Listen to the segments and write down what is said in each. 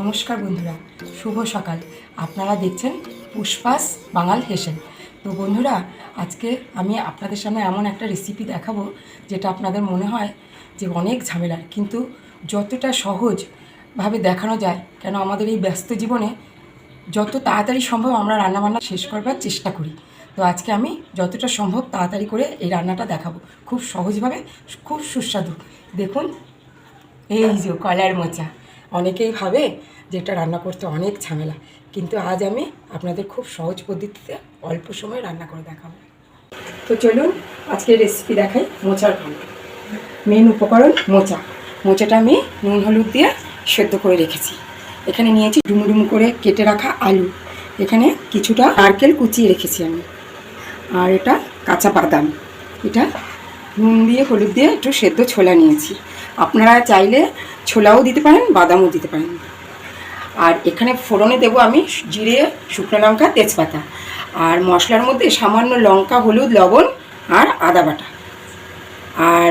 নমস্কার বন্ধুরা, শুভ সকাল। আপনারা দেখছেন পুষ্পাস বাঙাল হেসেন তো বন্ধুরা, আজকে আমি আপনাদের সামনে এমন একটা রেসিপি দেখাবো, যেটা আপনাদের মনে হয় যে অনেক ঝামেলার। কিন্তু যতটা সহজভাবে দেখানো যায়, কেন আমাদের এই ব্যস্ত জীবনে যত তাড়াতাড়ি সম্ভব আমরা রান্নাবান্না শেষ করবার চেষ্টা করি। তো আজকে আমি যতটা সম্ভব তাড়াতাড়ি করে এই রান্নাটা দেখাবো। খুব সহজভাবে, খুব সুস্বাদু। দেখুন, এই যে কলার মোচা। অনেকেই ভাবে যে এটা রান্না করতে অনেক ঝামেলা। কিন্তু আজ আমি আপনাদের খুব সহজ পদ্ধতিতে অল্প সময় রান্না করে দেখাবো। তো চলুন আজকে রেসিপি দেখাই মোচার ঘন্ট মেন উপকরণ মোচা। মোচাটা আমি নুন, হলুদ দিয়ে সেদ্ধ করে রেখেছি। এখানে নিয়েছি ডুমু ডুমু করে কেটে রাখা আলু। এখানে কিছুটা নারকেল কুচিয়ে রেখেছি আমি। আর এটা কাঁচা বাদাম। এটা নুন দিয়ে, হলুদ দিয়ে একটু সেদ্ধ ছোলা নিয়েছি। আপনারা চাইলে ছোলাও দিতে পারেন, বাদামও দিতে পারেন। আর এখানে ফোড়নে দেবো আমি জিরে, শুকনো লঙ্কা, তেজপাতা। আর মশলার মধ্যে সামান্য লঙ্কা, হলুদ, লবণ আর আদা বাটা। আর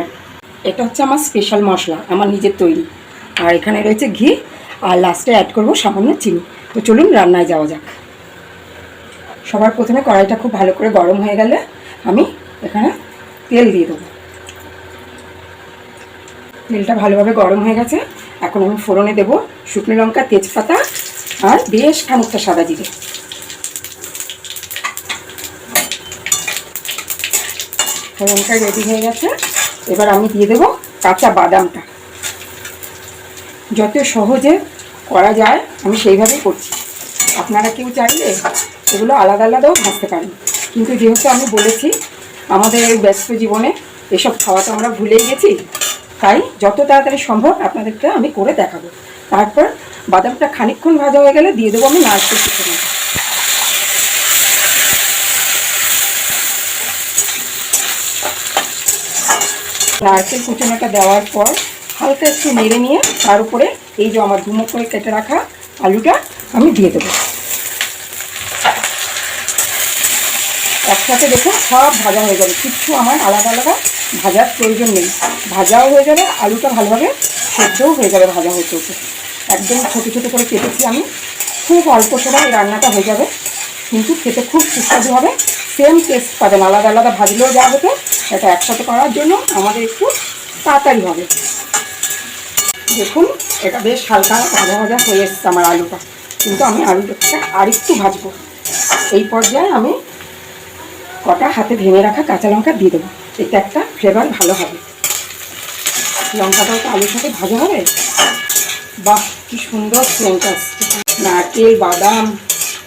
এটা হচ্ছে আমার স্পেশাল মশলা, আমার নিজের তৈরি। আর এখানে রয়েছে ঘি আর লাস্টে অ্যাড করব সামান্য চিনি। তো চলুন রান্নায় যাওয়া যাক। সবার প্রথমে কড়াইটা খুব ভালো করে গরম হয়ে গেলে আমি এখানে তেল দিয়ে দেবো। তেলটা ভালোভাবে গরম হয়ে গেছে। এখন আমি ফোড়নে দেবো শুকনো লঙ্কা, তেজপাতা আর বেশ খানিকটা সাদা জিরে। ফোড়নটা রেডি হয়ে গেছে। এবার আমি দিয়ে দেবো কাঁচা বাদামটা। যত সহজে করা যায়, আমি সেইভাবেই করছি। আপনারা কেউ চাইলে এগুলো আলাদা আলাদাও ভাজতে পারেন। কিন্তু যেহেতু আমি বলেছি, আমাদের ব্যস্ত জীবনে এসব খাওয়া তো আমরা ভুলেই গেছি, তাই যত তাড়াতাড়ি সম্ভব আপনাদেরকে আমি করে দেখাবো। তারপর বাদামটা খানিকক্ষণ ভাজা হয়ে গেলে দিয়ে দেবো আমি নারকেল কুচুনো নারকেল কুচুনোটা দেওয়ার পর হালকা একটু নেড়ে নিয়ে তার উপরে এই যে আমার ধুমো করে কেটে রাখা আলুটা আমি দিয়ে দেবো। একসাথে দেখুন সব ভাজা হয়ে যাবে কিচ্ছু আমার আলাদা আলাদা ভাজার প্রয়োজন নেই। ভাজাও হয়ে যাবে, আলুটা ভালোভাবে সেদ্ধও হয়ে যাবে ভাজা হতে হতে। একদম ছোটো ছোটো করে কেটেছি আমি। খুব অল্প সময় রান্নাটা হয়ে যাবে। কিন্তু খেতে খুব সুস্বাদু হবে। সেম টেস্ট পাবেন। আলাদা আলাদা ভাজলেও যা হতো, এটা একসাথে করার জন্য আমাদের একটু তাড়াতাড়ি হবে। দেখুন, এটা বেশ হালকা ভাজা ভাজা হয়ে এসছে আমার আলুটা। কিন্তু আমি আলুটা আরেকটু ভাজবো। এই পর্যায়ে আমি কটা হাতে ভেঙে রাখা কাঁচা লঙ্কা দিয়ে দেবো। এতে একটা ফ্লেভার ভালো হবে। লঙ্কাটাও তো আলুর সাথে ভাজা হবে? বাহ, কি সুন্দর সেন্ট আসছে। নারকেল, বাদাম,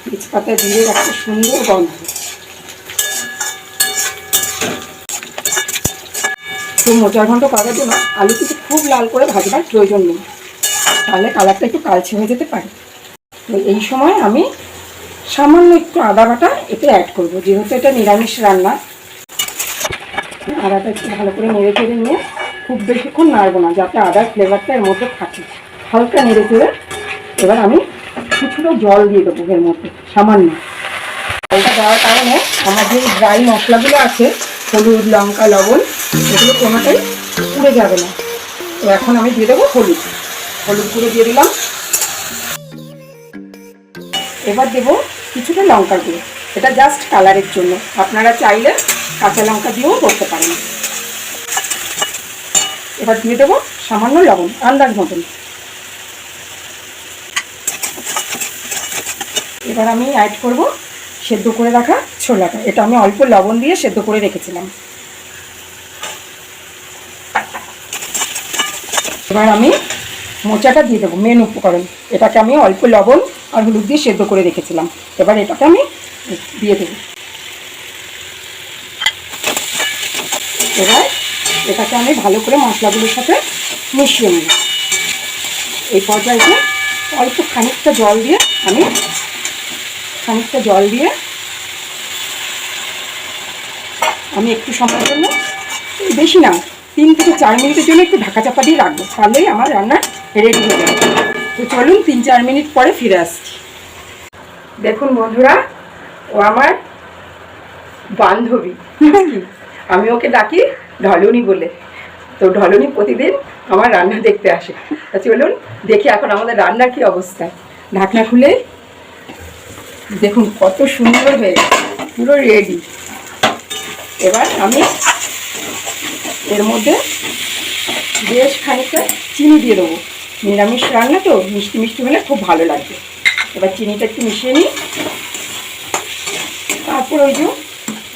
তেজপাতা দিয়ে একটা সুন্দর গন্ধ। তো মোচার ঘন্ট করার জন্য আলু কিন্তু খুব লাল করে ভাজবার প্রয়োজন নেই। তাহলে কালারটা একটু কালচে হয়ে যেতে পারে। তো এই সময় আমি সামান্য একটু আদা বাটা এতে অ্যাড করব। যেহেতু এটা নিরামিষ রান্না, আদাটা একটু ভালো করে নেড়ে চেড়ে নিয়ে খুব বেশিক্ষণ নাড়বো না, যাতে আদার ফ্লেভারটা এর মধ্যে থাকে। হালকা নেড়ে চেড়ে এবার আমি কিছুটা জল দিয়ে দেবো এর মধ্যে, সামান্য। জলটা দেওয়ার কারণে আমার যে ড্রাই মশলাগুলো আছে, হলুদ, লঙ্কা, লবণ এগুলো কোনোটাই পুড়ে যাবে না। তো এখন আমি দিয়ে দেবো হলুদ। হলুদ গুঁড়ো দিয়ে দিলাম। এবার দেবো কিছুটা লঙ্কার গুঁড়ো। এটা জাস্ট কালারের জন্য। আপনারা চাইলে কাঁচা লঙ্কা দিয়েও করতে পারেন। এবার দিয়ে দেবো সামান্য লবণ, আন্দাজ মতন। এবার আমি অ্যাড করব সেদ্ধ করে রাখা ছোলাটা। এটা আমি অল্প লবণ দিয়ে সেদ্ধ করে রেখেছিলাম। এবার আমি মোচাটা দিয়ে দেবো মেন উপকরণ। এটাকে আমি অল্প লবণ আর হলুদ দিয়ে সেদ্ধ করে রেখেছিলাম। এবার এটাকে আমি দিয়ে দেবো। এবার এটাকে আমি ভালো করে মশলাগুলোর সাথে মিশিয়ে নিই এই পর্যায়ে অল্প খানিকটা জল দিয়ে আমি খানিকটা জল দিয়ে আমি একটু সময়ের জন্য, বেশি না তিন থেকে চার মিনিটের জন্য একটু ঢাকা চাপা দিয়ে রাখব, তাহলেই আমার রান্না রেডি হয়ে যাবে। তো চলুন তিন চার মিনিট পরে ফিরে আসছি দেখুন বন্ধুরা, ও আমার বান্ধবী আমি ওকে ডাকি ঢলনি বলে। তো ঢলনি প্রতিদিন আমার রান্না দেখতে আসে। তা চলুন দেখি এখন আমাদের রান্নার কি অবস্থা। ঢাকনা খুলে দেখুন কত সুন্দর হয়ে পুরো রেডি এবার আমি এর মধ্যে বেশ খানিকটা চিনি দিয়ে দেবো। নিরামিষ রান্না তো, মিষ্টি মিষ্টি হলে খুব ভালো লাগবে এবার চিনিটা একটু মিশিয়ে নিই। তারপর ওই যে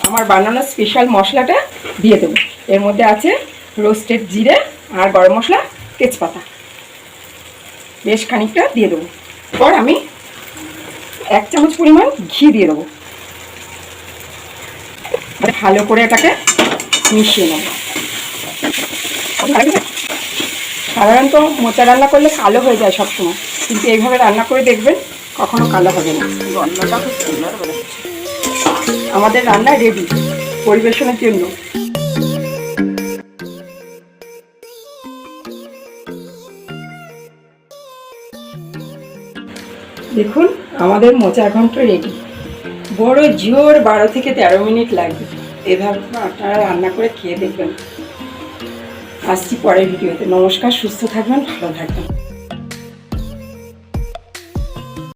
আমার বানানো স্পেশাল মশলাটা দিয়ে দেবো। এর মধ্যে আছে রোস্টেড জিরে আর গরম মশলা তেজপাতা। বেশ খানিকটা দিয়ে দেবো। পর আমি এক চামচ পরিমাণ ঘি দিয়ে দেবো। ভালো করে এটাকে মিশিয়ে নেব। সাধারণত মোচা রান্না করলে কালো হয়ে যায় সবসময়, কিন্তু এইভাবে রান্না করে দেখবেন কখনো কালো হবে না। খুব সুন্দর আমাদের রান্না রেডি পরিবেশনের জন্য। দেখুন, আমাদের মোচা ঘন্ট রেডি বড় জোর বারো থেকে তেরো মিনিট লাগবে। এভাবে আপনারা রান্না করে খেয়ে দেখবেন। আসছি পরের ভিডিওতে। নমস্কার সুস্থ থাকবেন ভালো থাকবেন।